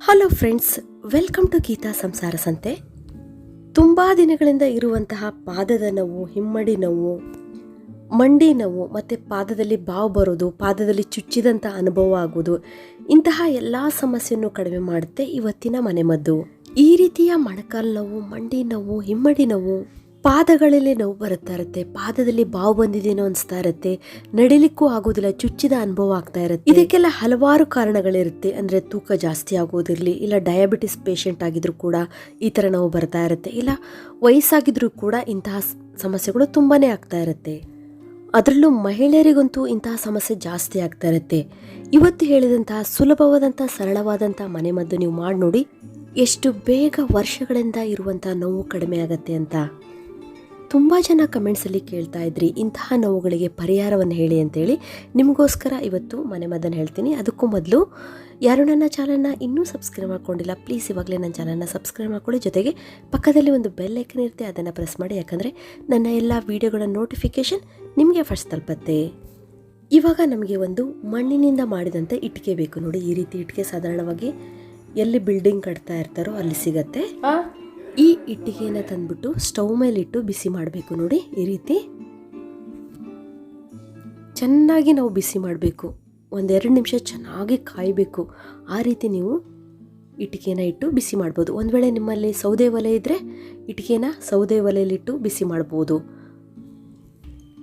Hello friends welcome to Geetha Samsara Santhe ತುಂಬ ದಿನಗಳಿಂದ ಇರುವಂತಹ ಪಾದದ ನೋವು, ಹಿಮ್ಮಡಿ ನೋವು, ಮಂಡಿ ನೋವು, ಮತ್ತು ಪಾದದಲ್ಲಿ ಬಾವು ಬರೋದು, ಪಾದದಲ್ಲಿ ಚುಚ್ಚಿದಂಥ ಅನುಭವ ಆಗೋದು ಇಂತಹ ಎಲ್ಲ ಸಮಸ್ಯೆಯನ್ನು ಕಡಿಮೆ ಮಾಡುತ್ತೆ ಇವತ್ತಿನ ಮನೆಮದ್ದು ಈ ರೀತಿಯ ಮೊಣಕಾಲು ನೋವು, ಮಂಡಿ ನೋವು, ಹಿಮ್ಮಡಿ ನೋವು ಪಾದಗಳಲ್ಲಿ ನೋವು ಬರುತ್ತಾ ಇರುತ್ತೆ. ಪಾದದಲ್ಲಿ ಬಾವು ಬಂದಿದೇನೋ ಅನಿಸ್ತಾ ಇರುತ್ತೆ. ನಡಿಲಿಕ್ಕೂ ಆಗೋದಿಲ್ಲ ಚುಚ್ಚಿದ ಅನುಭವ ಆಗ್ತಾ ಇರುತ್ತೆ. ಇದಕ್ಕೆಲ್ಲ ಹಲವಾರು ಕಾರಣಗಳಿರುತ್ತೆ. ಅಂದರೆ ತೂಕ ಜಾಸ್ತಿ ಆಗೋದಿರಲಿ ಇಲ್ಲ ಡಯಾಬಿಟಿಸ್ ಪೇಷಂಟ್ ಆಗಿದ್ರು ಕೂಡ ಈ ಥರ ನೋವು ಬರ್ತಾ ಇರುತ್ತೆ. ಇಲ್ಲ ವಯಸ್ಸಾಗಿದ್ರೂ ಕೂಡ ಇಂತಹ ಸಮಸ್ಯೆಗಳು ತುಂಬಾ ಆಗ್ತಾ ಇರುತ್ತೆ. ಅದರಲ್ಲೂ ಮಹಿಳೆಯರಿಗಂತೂ ಇಂತಹ ಸಮಸ್ಯೆ ಜಾಸ್ತಿ ಆಗ್ತಾ ಇರುತ್ತೆ. ಇವತ್ತು ಹೇಳಿದಂತಹ ಸುಲಭವಾದಂಥ, ಸರಳವಾದಂಥ ಮನೆಮದ್ದು ನೀವು ಮಾಡಿ ನೋಡಿ, ಎಷ್ಟು ಬೇಗ ವರ್ಷಗಳಿಂದ ಇರುವಂಥ ನೋವು ಕಡಿಮೆ ಆಗತ್ತೆ ಅಂತ. ತುಂಬ ಜನ ಕಮೆಂಟ್ಸಲ್ಲಿ ಕೇಳ್ತಾ ಇದ್ರಿ, ಇಂತಹ ನೋವುಗಳಿಗೆ ಪರಿಹಾರವನ್ನು ಹೇಳಿ ಅಂತೇಳಿ. ನಿಮಗೋಸ್ಕರ ಇವತ್ತು ಮನೆ ಮದ್ದನ್ನು ಹೇಳ್ತೀನಿ. ಅದಕ್ಕೂ ಮೊದಲು, ಯಾರು ನನ್ನ ಚಾನಲ್ನ ಇನ್ನೂ ಸಬ್ಸ್ಕ್ರೈಬ್ ಮಾಡ್ಕೊಂಡಿಲ್ಲ ಪ್ಲೀಸ್ ಇವಾಗಲೇ ನನ್ನ ಚಾನಲ್ನ ಸಬ್ಸ್ಕ್ರೈಬ್ ಮಾಡ್ಕೊಳ್ಳಿ. ಜೊತೆಗೆ, ಪಕ್ಕದಲ್ಲಿ ಒಂದು ಬೆಲ್ ಐಕನ್ ಇರುತ್ತೆ, ಅದನ್ನು ಪ್ರೆಸ್ ಮಾಡಿ. ಯಾಕಂದರೆ, ನನ್ನ ಎಲ್ಲ ವೀಡಿಯೋಗಳ ನೋಟಿಫಿಕೇಷನ್ ನಿಮಗೆ ಫಸ್ಟ್ ತಲುಪತ್ತೆ. ಇವಾಗ ನಮಗೆ ಒಂದು ಮಣ್ಣಿನಿಂದ ಮಾಡಿದಂಥ ಇಟ್ಟಿಗೆ ಬೇಕು ನೋಡಿ. ಈ ರೀತಿ ಇಟ್ಟಿಗೆ ಸಾಧಾರಣವಾಗಿ ಎಲ್ಲಿ ಬಿಲ್ಡಿಂಗ್ ಕಟ್ತಾ ಇರ್ತಾರೋ ಅಲ್ಲಿ ಸಿಗತ್ತೆ. ಈ ಇಟ್ಟಿಗೆನ ತಂದ್ಬಿಟ್ಟು ಸ್ಟವ್ ಮೇಲೆ ಇಟ್ಟು ಬಿಸಿ ಮಾಡಬೇಕು ನೋಡಿ, ಈ ರೀತಿ. ಚೆನ್ನಾಗಿ ನಾವು ಬಿಸಿ ಮಾಡಬೇಕು. ಒಂದೆರಡು ನಿಮಿಷ ಚೆನ್ನಾಗಿ ಕಾಯಬೇಕು. ಆ ರೀತಿ ನೀವು ಇಟ್ಟಿಗೆನ ಇಟ್ಟು ಬಿಸಿ ಮಾಡ್ಬೋದು. ಒಂದು ವೇಳೆ ನಿಮ್ಮಲ್ಲಿ ಸೌದೆ ಒಲೆ ಇದ್ದರೆ ಇಟ್ಟಿಗೆನ ಸೌದೆ ಒಲೆಯಲ್ಲಿಟ್ಟು ಬಿಸಿ ಮಾಡ್ಬೋದು.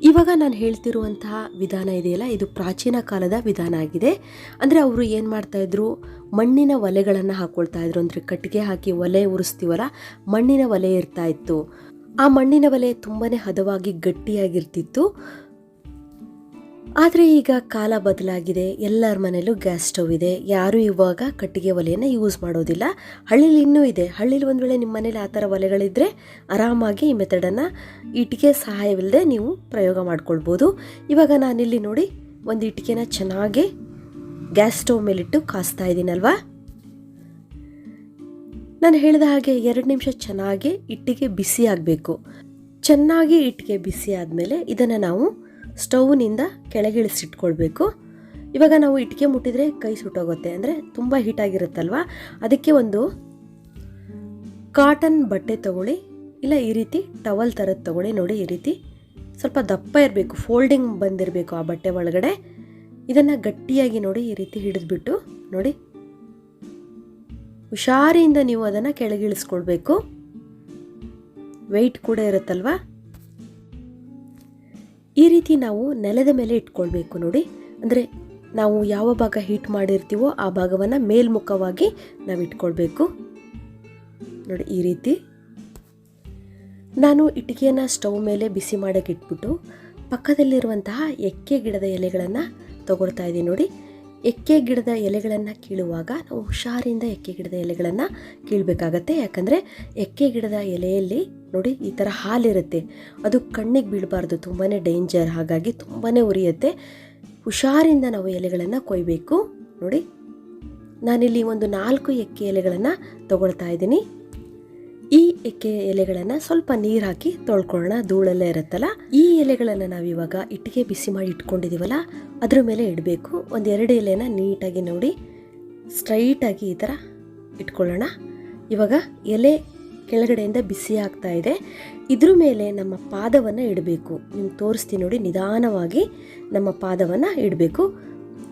ಇವಾಗ ನಾನು ಹೇಳ್ತಿರುವಂತಹ ವಿಧಾನ ಇದೆಯಲ್ಲ, ಇದು ಪ್ರಾಚೀನ ಕಾಲದ ವಿಧಾನ ಆಗಿದೆ. ಅಂದರೆ ಅವರು ಏನು ಮಾಡ್ತಾಯಿದ್ರು ಮಣ್ಣಿನ ಒಲೆಗಳನ್ನು ಹಾಕ್ಕೊಳ್ತಾ ಇದ್ರು. ಅಂದರೆ ಕಟ್ಟಿಗೆ ಹಾಕಿ ಒಲೆ ಉರಿಸ್ತೀವಲ್ಲ, ಮಣ್ಣಿನ ಒಲೆ ಇರ್ತಾ ಇತ್ತು. ಆ ಮಣ್ಣಿನ ಒಲೆ ತುಂಬಾ ಹದವಾಗಿ ಗಟ್ಟಿಯಾಗಿರ್ತಿತ್ತು. ಆದರೆ ಈಗ ಕಾಲ ಬದಲಾಗಿದೆ. ಎಲ್ಲರ ಮನೇಲೂ ಗ್ಯಾಸ್ ಸ್ಟವ್ ಇದೆ. ಯಾರೂ ಇವಾಗ ಕಟ್ಟಿಗೆ ಒಲೆಯನ್ನು ಯೂಸ್ ಮಾಡೋದಿಲ್ಲ. ಹಳ್ಳಿಲಿ ಇನ್ನೂ ಇದೆ. ಹಳ್ಳಿಲಿ ಒಂದು ವೇಳೆ ನಿಮ್ಮ ಮನೇಲಿ ಆ ಥರ ಒಲೆಗಳಿದ್ದರೆ ಆರಾಮಾಗಿ ಈ ಮೆಥಡನ್ನು ಇಟ್ಟಿಗೆ ಸಹಾಯವಿಲ್ಲದೆ ನೀವು ಪ್ರಯೋಗ ಮಾಡ್ಕೊಳ್ಬೋದು. ಇವಾಗ ನಾನಿಲ್ಲಿ ನೋಡಿ ಒಂದು ಇಟ್ಟಿಗೆನ ಚೆನ್ನಾಗಿ ಗ್ಯಾಸ್ ಸ್ಟವ್ ಮೇಲಿಟ್ಟು ಕಾಸ್ತಾ ಇದ್ದೀನಲ್ವಾ ನಾನು ಹೇಳಿದ ಹಾಗೆ ಎರಡು ನಿಮಿಷ ಚೆನ್ನಾಗಿ ಇಟ್ಟಿಗೆ ಬಿಸಿ ಆಗಬೇಕು. ಚೆನ್ನಾಗಿ ಇಟ್ಟಿಗೆ ಬಿಸಿ ಆದಮೇಲೆ ಇದನ್ನು ನಾವು ಸ್ಟವ್ನಿಂದ ಕೆಳಗಿಳಿಸಿಟ್ಕೊಳ್ಬೇಕು. ಇವಾಗ ನಾವು ಇಟ್ಟಿಗೆ ಮುಟ್ಟಿದ್ರೆ ಕೈ ಸುಟ್ಟೋಗುತ್ತೆ. ಅಂದರೆ ತುಂಬ ಹೀಟಾಗಿರುತ್ತಲ್ವ ಅದಕ್ಕೆ ಒಂದು ಕಾಟನ್ ಬಟ್ಟೆ ತಗೊಳ್ಳಿ. ಇಲ್ಲ ಈ ರೀತಿ ಟವಲ್ ಥರದ್ದು ತಗೊಳ್ಳಿ. ನೋಡಿ ಈ ರೀತಿ ಸ್ವಲ್ಪ ದಪ್ಪ ಇರಬೇಕು. ಫೋಲ್ಡಿಂಗ್ ಬಂದಿರಬೇಕು ಆ ಬಟ್ಟೆ ಒಳಗಡೆ. ಇದನ್ನು ಗಟ್ಟಿಯಾಗಿ ನೋಡಿ ಈ ರೀತಿ ಹಿಡಿದ್ಬಿಟ್ಟು ನೋಡಿ. ಹುಷಾರಿಯಿಂದ ನೀವು ಅದನ್ನು ಕೆಳಗಿಳಿಸ್ಕೊಳ್ಬೇಕು. ವೆಯ್ಟ್ ಕೂಡ ಇರುತ್ತಲ್ವಾ? ಈ ರೀತಿ ನಾವು ನೆಲದ ಮೇಲೆ ಇಟ್ಕೊಳ್ಬೇಕು ನೋಡಿ. ಅಂದರೆ ನಾವು ಯಾವ ಭಾಗ ಹೀಟ್ ಮಾಡಿರ್ತೀವೋ ಆ ಭಾಗವನ್ನು ಮೇಲ್ಮುಖವಾಗಿ ನಾವು ಇಟ್ಕೊಳ್ಬೇಕು. ನೋಡಿ ಈ ರೀತಿ. ನಾನು ಇಟ್ಟಿಗೆಯನ್ನು ಸ್ಟವ್ ಮೇಲೆ ಬಿಸಿ ಮಾಡೋಕೆ ಇಟ್ಬಿಟ್ಟು ಪಕ್ಕದಲ್ಲಿರುವಂತಹ ಎಕ್ಕೆ ಗಿಡದ ಎಲೆಗಳನ್ನು ತಗೊಳ್ತಾ ಇದ್ದೀನಿ ನೋಡಿ. ಎಕ್ಕೆ ಗಿಡದ ಎಲೆಗಳನ್ನು ಕೀಳುವಾಗ ನಾವು ಹುಷಾರಿಂದ ಎಕ್ಕೆ ಗಿಡದ ಎಲೆಗಳನ್ನು ಕೀಳಬೇಕಾಗತ್ತೆ. ಯಾಕಂದರೆ ಎಕ್ಕೆ ಗಿಡದ ಎಲೆಯಲ್ಲಿ ನೋಡಿ, ಈ ಥರ ಹಾಲಿರುತ್ತೆ. ಅದು ಕಣ್ಣಿಗೆ ಬೀಳಬಾರ್ದು ತುಂಬಾ ಡೇಂಜರ್ ಹಾಗಾಗಿ ತುಂಬಾ ಉರಿಯುತ್ತೆ. ಹುಷಾರಿಂದ ನಾವು ಎಲೆಗಳನ್ನು ಕೊಯ್ಬೇಕು. ನೋಡಿ, ನಾನಿಲ್ಲಿ ಒಂದು ನಾಲ್ಕು ಎಕ್ಕೆ ಎಲೆಗಳನ್ನು ತೊಗೊಳ್ತಾ ಇದ್ದೀನಿ. ಈ ಎಕ್ಕೆ ಎಲೆಗಳನ್ನು ಸ್ವಲ್ಪ ನೀರು ಹಾಕಿ ತೊಳ್ಕೊಳ್ಳೋಣ. ಧೂಳೆಲ್ಲ ಇರುತ್ತಲ್ಲ, ಈ ಎಲೆಗಳನ್ನು ನಾವಿವಾಗ ಇಟ್ಟಿಗೆ ಬಿಸಿ ಮಾಡಿ ಇಟ್ಕೊಂಡಿದ್ದೀವಲ್ಲ ಅದ್ರ ಮೇಲೆ ಇಡಬೇಕು. ಒಂದು ಎರಡು ಎಲೆನ ನೀಟಾಗಿ ನೋಡಿ, ಸ್ಟ್ರೈಟಾಗಿ ಈ ಥರ ಇಟ್ಕೊಳ್ಳೋಣ. ಇವಾಗ ಎಲೆ ಕೆಳಗಡೆಯಿಂದ ಬಿಸಿ ಆಗ್ತಾ ಇದೆ. ಇದ್ರ ಮೇಲೆ ನಮ್ಮ ಪಾದವನ್ನು ಇಡಬೇಕು. ನಿಮ್ಗೆ ತೋರಿಸ್ತೀನಿ ನೋಡಿ, ನಿಧಾನವಾಗಿ ನಮ್ಮ ಪಾದವನ್ನು ಇಡಬೇಕು.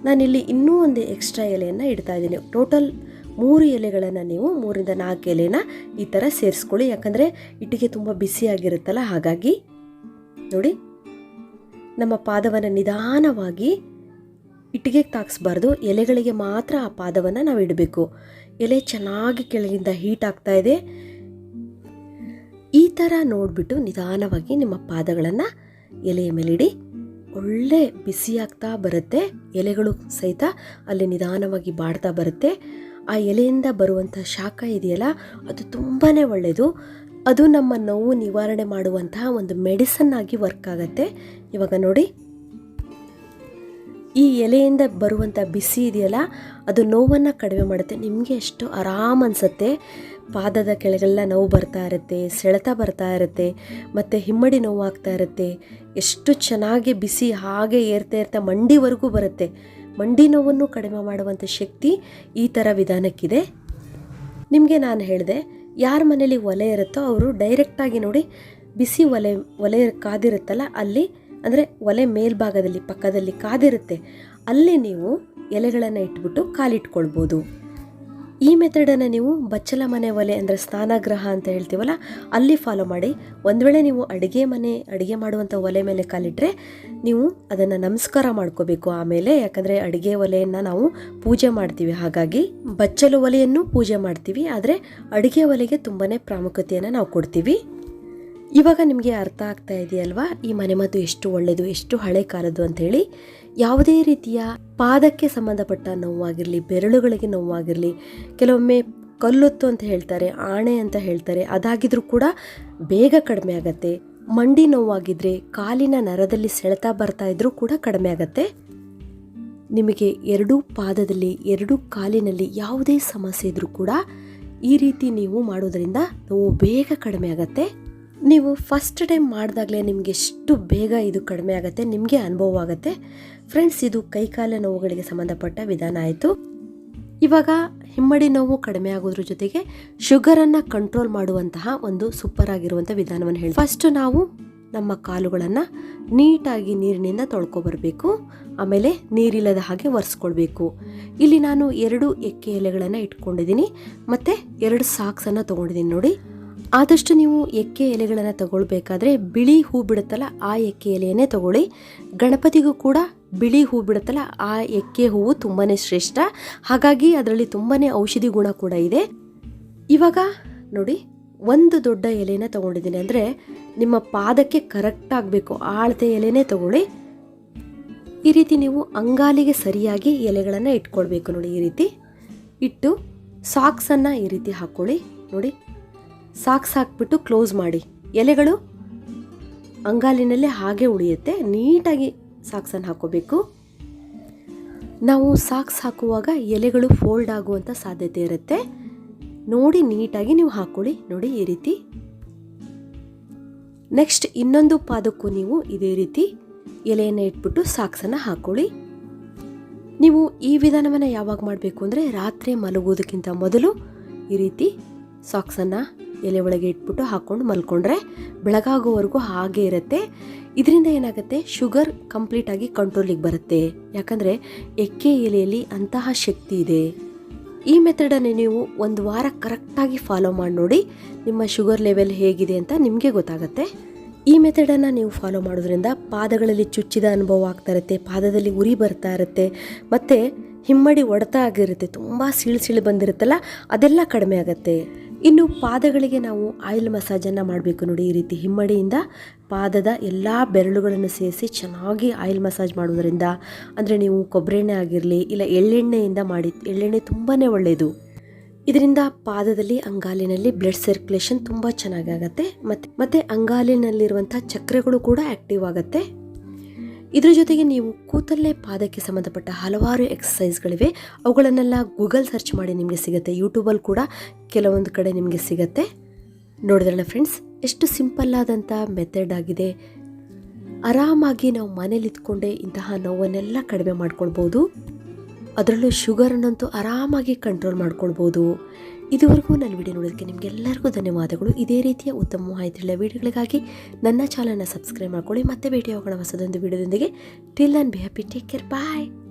ನಾನಿಲ್ಲಿ ಇನ್ನೂ ಒಂದು ಎಕ್ಸ್ಟ್ರಾ ಎಲೆಯನ್ನು ಇಡ್ತಾ ಇದ್ದೀನಿ. ಟೋಟಲ್ ಮೂರು ಎಲೆಗಳನ್ನು ನೀವು ಮೂರಿಂದ ನಾಲ್ಕು ಎಲೆನ ಈ ಥರ ಸೇರಿಸ್ಕೊಳ್ಳಿ. ಯಾಕಂದರೆ ಇಟ್ಟಿಗೆ ತುಂಬ ಬಿಸಿಯಾಗಿರುತ್ತಲ್ಲ ಹಾಗಾಗಿ ನೋಡಿ. ನಮ್ಮ ಪಾದವನ್ನು ನಿಧಾನವಾಗಿ ಇಟ್ಟಿಗೆಗೆ ತಾಕ್ಸ್ಬಾರ್ದು. ಎಲೆಗಳಿಗೆ ಮಾತ್ರ ಆ ಪಾದವನ್ನು ನಾವು ಇಡಬೇಕು. ಎಲೆ ಚೆನ್ನಾಗಿ ಕೆಳಗಿಂದ ಹೀಟ್ ಆಗ್ತಾ ಇದೆ. ಈ ಥರ ನೋಡಿಬಿಟ್ಟು ನಿಧಾನವಾಗಿ ನಿಮ್ಮ ಪಾದಗಳನ್ನು ಎಲೆಯ ಮೇಲಿಡಿ. ಒಳ್ಳೆ ಬಿಸಿಯಾಗ್ತಾ ಬರುತ್ತೆ, ಎಲೆಗಳು ಸಹಿತ ಅಲ್ಲಿ ನಿಧಾನವಾಗಿ ಬಾಡ್ತಾ ಬರುತ್ತೆ. ಆ ಎಲೆಯಿಂದ ಬರುವಂಥ ಶಾಖ ಇದೆಯಲ್ಲ, ಅದು ತುಂಬಾ ಒಳ್ಳೆಯದು. ಅದು ನಮ್ಮ ನೋವು ನಿವಾರಣೆ ಮಾಡುವಂತಹ ಒಂದು ಮೆಡಿಸನ್ ಆಗಿ ವರ್ಕ್ ಆಗುತ್ತೆ. ಇವಾಗ ನೋಡಿ. ಈ ಎಲೆಯಿಂದ ಬರುವಂಥ ಬಿಸಿ ಇದೆಯಲ್ಲ, ಅದು ನೋವನ್ನು ಕಡಿಮೆ ಮಾಡುತ್ತೆ. ನಿಮಗೆ ಎಷ್ಟು ಆರಾಮ ಅನಿಸುತ್ತೆ. ಪಾದದ ಕೆಳಗೆಲ್ಲ ನೋವು ಬರ್ತಾ ಇರುತ್ತೆ, ಸೆಳೆತ ಬರ್ತಾ ಇರುತ್ತೆ, ಮತ್ತು ಹಿಮ್ಮಡಿ ನೋವು ಆಗ್ತಾ ಇರುತ್ತೆ. ಎಷ್ಟು ಚೆನ್ನಾಗಿ ಬಿಸಿ ಹಾಗೆ ಏರ್ತಾ ಇರ್ತಾ ಮಂಡಿವರೆಗೂ ಬರುತ್ತೆ. ಮಂಡಿ ನೋವನ್ನು ಕಡಿಮೆ ಮಾಡುವಂಥ ಶಕ್ತಿ ಈ ಥರ ವಿಧಾನಕ್ಕಿದೆ. ನಿಮಗೆ ನಾನು ಹೇಳಿದೆ, ಯಾರ ಮನೇಲಿ ಒಲೆ ಇರುತ್ತೋ ಅವರು ಡೈರೆಕ್ಟಾಗಿ ನೋಡಿ ಬಿಸಿ ಒಲೆ ಒಲೆ ಕಾದಿರುತ್ತಲ್ಲ, ಅಲ್ಲಿ ಅಂದರೆ ಒಲೆ ಮೇಲ್ಭಾಗದಲ್ಲಿ, ಪಕ್ಕದಲ್ಲಿ ಕಾದಿರುತ್ತೆ, ಅಲ್ಲಿ ನೀವು ಎಲೆಗಳನ್ನು ಇಟ್ಬಿಟ್ಟು ಕಾಲಿಟ್ಕೊಳ್ಬೋದು. ಈ ಮೆಥಡನ್ನು ನೀವು ಬಚ್ಚಲ ಮನೆ ಒಲೆ ಅಂದರೆ ಸ್ನಾನಗೃಹ ಅಂತ ಹೇಳ್ತೀವಲ್ಲ, ಅಲ್ಲಿ ಫಾಲೋ ಮಾಡಿ. ಒಂದು ವೇಳೆ ನೀವು ಅಡುಗೆ ಮನೆ, ಅಡುಗೆ ಮಾಡುವಂಥ ಒಲೆ ಮೇಲೆ ಕಾಲಿಟ್ಟರೆ ನೀವು ಅದನ್ನು ನಮಸ್ಕಾರ ಮಾಡ್ಕೋಬೇಕು ಆಮೇಲೆ, ಯಾಕಂದರೆ ಅಡುಗೆ ಒಲೆಯನ್ನು ನಾವು ಪೂಜೆ ಮಾಡ್ತೀವಿ. ಹಾಗಾಗಿ ಬಚ್ಚಲು ಒಲೆಯನ್ನು ಪೂಜೆ ಮಾಡ್ತೀವಿ, ಆದರೆ ಅಡುಗೆ ಒಲೆಗೆ ತುಂಬಾ ಪ್ರಾಮುಖ್ಯತೆಯನ್ನು ನಾವು ಕೊಡ್ತೀವಿ. ಇವಾಗ ನಿಮಗೆ ಅರ್ಥ ಆಗ್ತಾ ಇದೆಯಲ್ವಾ? ಈ ಮನೆಮದ್ದು ಎಷ್ಟು ಒಳ್ಳೆಯದು ಎಷ್ಟು ಹಳೆ ಕಾಲದ್ದು ಅಂಥೇಳಿ? ಯಾವುದೇ ರೀತಿಯ ಪಾದಕ್ಕೆ ಸಂಬಂಧಪಟ್ಟ ನೋವಾಗಿರಲಿ, ಬೆರಳುಗಳಿಗೆ ನೋವಾಗಿರಲಿ, ಕೆಲವೊಮ್ಮೆ ಕಲ್ಲೊತ್ತು ಅಂತ ಹೇಳ್ತಾರೆ, ಆಣೆ ಅಂತ ಹೇಳ್ತಾರೆ, ಅದಾಗಿದ್ರೂ ಕೂಡ ಬೇಗ ಕಡಿಮೆ ಆಗತ್ತೆ. ಮಂಡಿ ನೋವಾಗಿದ್ರೆ, ಕಾಲಿನ ನರದಲ್ಲಿ ಸೆಳೆತ ಬರ್ತಾ ಇದ್ರೂ ಕೂಡ ಕಡಿಮೆ ಆಗತ್ತೆ. ನಿಮಗೆ ಎರಡೂ ಪಾದದಲ್ಲಿ, ಎರಡೂ ಕಾಲಿನಲ್ಲಿ ಯಾವುದೇ ಸಮಸ್ಯೆ ಇದ್ರೂ ಕೂಡ ಈ ರೀತಿ ನೀವು ಮಾಡೋದರಿಂದ ನೋವು ಬೇಗ ಕಡಿಮೆ ಆಗತ್ತೆ. ನೀವು ಫಸ್ಟ್ ಟೈಮ್ ಮಾಡಿದಾಗಲೇ ನಿಮಗೆ ಎಷ್ಟು ಬೇಗ ಇದು ಕಡಿಮೆ ಆಗುತ್ತೆ, ನಿಮಗೆ ಅನುಭವ ಆಗುತ್ತೆ. ಫ್ರೆಂಡ್ಸ್ ಇದು ಕೈಕಾಲ ನೋವುಗಳಿಗೆ ಸಂಬಂಧಪಟ್ಟ ವಿಧಾನ ಆಯಿತು. ಇವಾಗ ಹಿಮ್ಮಡಿ ನೋವು ಕಡಿಮೆ ಆಗೋದ್ರ ಜೊತೆಗೆ ಶುಗರನ್ನು ಕಂಟ್ರೋಲ್ ಮಾಡುವಂತಹ ಒಂದು ಸೂಪರ್ ಆಗಿರುವಂಥ ವಿಧಾನವನ್ನು ಹೇಳಿ ಫಸ್ಟ್ ನಾವು ನಮ್ಮ ಕಾಲುಗಳನ್ನು ನೀಟಾಗಿ ನೀರಿನಿಂದ ತೊಳ್ಕೊಬರಬೇಕು. ಆಮೇಲೆ ನೀರಿಲ್ಲದ ಹಾಗೆ ಒರೆಸ್ಕೊಳ್ಬೇಕು. ಇಲ್ಲಿ ನಾನು ಎರಡು ಎಕ್ಕೆ ಎಲೆಗಳನ್ನು ಇಟ್ಕೊಂಡಿದ್ದೀನಿ. ಮತ್ತು ಎರಡು ಸಾಕ್ಸನ್ನು ತೊಗೊಂಡಿದ್ದೀನಿ ನೋಡಿ. ಆದಷ್ಟು ನೀವು ಎಕ್ಕೆ ಎಲೆಗಳನ್ನು ತಗೊಳ್ಬೇಕಾದ್ರೆ ಬಿಳಿ ಹೂ ಬಿಡುತ್ತಲ್ಲ ಆ ಎಕ್ಕೆ ಎಲೆಯನ್ನೇ ತಗೊಳ್ಳಿ. ಗಣಪತಿಗೂ ಕೂಡ ಬಿಳಿ ಹೂ ಬಿಡುತ್ತಲ್ಲ ಆ ಎಕ್ಕೆ ಹೂವು ತುಂಬಾ ಶ್ರೇಷ್ಠ. ಹಾಗಾಗಿ ಅದರಲ್ಲಿ ತುಂಬಾ ಔಷಧಿ ಗುಣ ಕೂಡ ಇದೆ. ಇವಾಗ ನೋಡಿ, ಒಂದು ದೊಡ್ಡ ಎಲೆನ ತಗೊಂಡಿದ್ದೀನಿ ಅಂದರೆ ನಿಮ್ಮ ಪಾದಕ್ಕೆ ಕರೆಕ್ಟ್ ಆಗಬೇಕು. ಆಳತೆ ಎಲೆನೇ ತಗೊಳ್ಳಿ. ಈ ರೀತಿ ನೀವು ಅಂಗಾಲಿಗೆ ಸರಿಯಾಗಿ ಎಲೆಗಳನ್ನು ಇಟ್ಕೊಳ್ಬೇಕು ನೋಡಿ ಈ ರೀತಿ. ಇಟ್ಟು ಸಾಕ್ಸನ್ನು ಈ ರೀತಿ ಹಾಕ್ಕೊಳ್ಳಿ ನೋಡಿ ಸಾಕ್ಸ್ ಹಾಕ್ಬಿಟ್ಟು ಕ್ಲೋಸ್ ಮಾಡಿ. ಎಲೆಗಳು ಅಂಗಾಲಿನಲ್ಲೇ ಹಾಗೆ ಉಳಿಯುತ್ತೆ. ನೀಟಾಗಿ ಸಾಕ್ಸನ್ನು ಹಾಕೋಬೇಕು. ನಾವು ಸಾಕ್ಸ್ ಹಾಕುವಾಗ ಎಲೆಗಳು ಫೋಲ್ಡ್ ಆಗುವಂಥ ಸಾಧ್ಯತೆ ಇರುತ್ತೆ. ನೋಡಿ ನೀಟಾಗಿ ನೀವು ಹಾಕ್ಕೊಳ್ಳಿ ನೋಡಿ ಈ ರೀತಿ. ನೆಕ್ಸ್ಟ್ ಇನ್ನೊಂದು ಪಾದಕ್ಕೂ ನೀವು ಇದೇ ರೀತಿ ಎಲೆಯನ್ನು ಇಟ್ಬಿಟ್ಟು ಸಾಕ್ಸನ್ನು ಹಾಕ್ಕೊಳ್ಳಿ ನೀವು ಈ ವಿಧಾನವನ್ನು ಯಾವಾಗ ಮಾಡಬೇಕು ಅಂದರೆ ರಾತ್ರಿ ಮಲಗೋದಕ್ಕಿಂತ ಮೊದಲು ಈ ರೀತಿ ಸಾಕ್ಸನ್ನು ಎಲೆ ಒಳಗೆ ಇಟ್ಬಿಟ್ಟು ಹಾಕ್ಕೊಂಡು ಮಲ್ಕೊಂಡ್ರೆ ಬೆಳಗಾಗೋವರೆಗೂ ಹಾಗೆ ಇರುತ್ತೆ. ಇದರಿಂದ ಏನಾಗುತ್ತೆ? ಶುಗರ್ ಕಂಪ್ಲೀಟಾಗಿ ಕಂಟ್ರೋಲಿಗೆ ಬರುತ್ತೆ. ಯಾಕಂದರೆ ಎಕ್ಕೆ ಎಲೆಯಲ್ಲಿ ಅಂತಹ ಶಕ್ತಿ ಇದೆ. ಈ ಮೆಥಡನ್ನು ನೀವು ಒಂದು ವಾರ ಕರೆಕ್ಟಾಗಿ ಫಾಲೋ ಮಾಡಿ ನೋಡಿ ನಿಮ್ಮ ಶುಗರ್ ಲೆವೆಲ್ ಹೇಗಿದೆ ಅಂತ ನಿಮಗೆ ಗೊತ್ತಾಗುತ್ತೆ. ಈ ಮೆಥಡನ್ನು ನೀವು ಫಾಲೋ ಮಾಡೋದ್ರಿಂದ ಪಾದಗಳಲ್ಲಿ ಚುಚ್ಚಿದ ಅನುಭವ ಆಗ್ತಾ ಇರುತ್ತೆ, ಪಾದದಲ್ಲಿ ಉರಿ ಬರ್ತಾ ಇರುತ್ತೆ, ಮತ್ತು ಹಿಮ್ಮಡಿ ಒಡತ ಆಗಿರುತ್ತೆ, ತುಂಬ ಸೀಳು ಸೀಳು ಬಂದಿರುತ್ತಲ್ಲ, ಅದೆಲ್ಲ ಕಡಿಮೆ ಆಗುತ್ತೆ. ಇನ್ನು ಪಾದಗಳಿಗೆ ನಾವು ಆಯಿಲ್ ಮಸಾಜನ್ನು ಮಾಡಬೇಕು ನೋಡಿ ಈ ರೀತಿ ಹಿಮ್ಮಡಿಯಿಂದ ಪಾದದ ಎಲ್ಲ ಬೆರಳುಗಳನ್ನು ಸೇರಿಸಿ ಚೆನ್ನಾಗಿ ಆಯಿಲ್ ಮಸಾಜ್ ಮಾಡೋದರಿಂದ ಅಂದರೆ ನೀವು ಕೊಬ್ಬರಿ ಎಣ್ಣೆ ಆಗಿರಲಿ ಇಲ್ಲ ಎಳ್ಳೆಣ್ಣೆಯಿಂದ ಮಾಡಿ, ಎಳ್ಳೆಣ್ಣೆ ತುಂಬಾ ಒಳ್ಳೆಯದು. ಇದರಿಂದ ಪಾದದಲ್ಲಿ ಅಂಗಾಲಿನಲ್ಲಿ ಬ್ಲಡ್ ಸರ್ಕ್ಯುಲೇಷನ್ ತುಂಬ ಚೆನ್ನಾಗಿ ಆಗುತ್ತೆ ಮತ್ತು ಮತ್ತು ಅಂಗಾಲಿನಲ್ಲಿರುವಂಥ ಚಕ್ರಗಳು ಕೂಡ ಆ್ಯಕ್ಟಿವ್ ಆಗುತ್ತೆ. ಇದ್ರ ಜೊತೆಗೆ ನೀವು ಕೂತಲ್ಲೇ ಪಾದಕ್ಕೆ ಸಂಬಂಧಪಟ್ಟ ಹಲವಾರು ಎಕ್ಸಸೈಸ್ಗಳಿವೆ ಅವುಗಳನ್ನೆಲ್ಲ ಗೂಗಲ್ ಸರ್ಚ್ ಮಾಡಿ ನಿಮಗೆ ಸಿಗುತ್ತೆ. ಯೂಟ್ಯೂಬಲ್ಲಿ ಕೂಡ ಕೆಲವೊಂದು ಕಡೆ ನಿಮಗೆ ಸಿಗುತ್ತೆ. ನೋಡಿದ್ರಲ್ಲ ಫ್ರೆಂಡ್ಸ್ ಎಷ್ಟು ಸಿಂಪಲ್ ಆದಂಥ ಮೆಥಡ್ ಆಗಿದೆ. ಆರಾಮಾಗಿ ನಾವು ಮನೇಲಿ ಇದ್ಕೊಂಡೇ ಇಂತಹ ನೋವನ್ನೆಲ್ಲ ಕಡಿಮೆ ಮಾಡ್ಕೊಳ್ಬೋದು. ಅದರಲ್ಲೂ ಶುಗರನ್ನಂತೂ ಆರಾಮಾಗಿ ಕಂಟ್ರೋಲ್ ಮಾಡ್ಕೊಳ್ಬೋದು. ಇದುವರೆಗೂ ನನ್ನ ವಿಡಿಯೋ ನೋಡೋದಕ್ಕೆ ನಿಮಗೆಲ್ಲರಿಗೂ ಧನ್ಯವಾದಗಳು. ಇದೇ ರೀತಿಯ ಉತ್ತಮ ಮಾಹಿತಿಗಳ ವಿಡಿಯೋಗಳಿಗಾಗಿ ನನ್ನ ಚಾನಲ್ನ ಸಬ್ಸ್ಕ್ರೈಬ್ ಮಾಡ್ಕೊಳ್ಳಿ. ಮತ್ತೆ ಭೇಟಿ ಹೋಗೋಣ ಹೊಸದೊಂದು ವಿಡಿಯೋದೊಂದಿಗೆ. Till then be happy. Take care. Bye.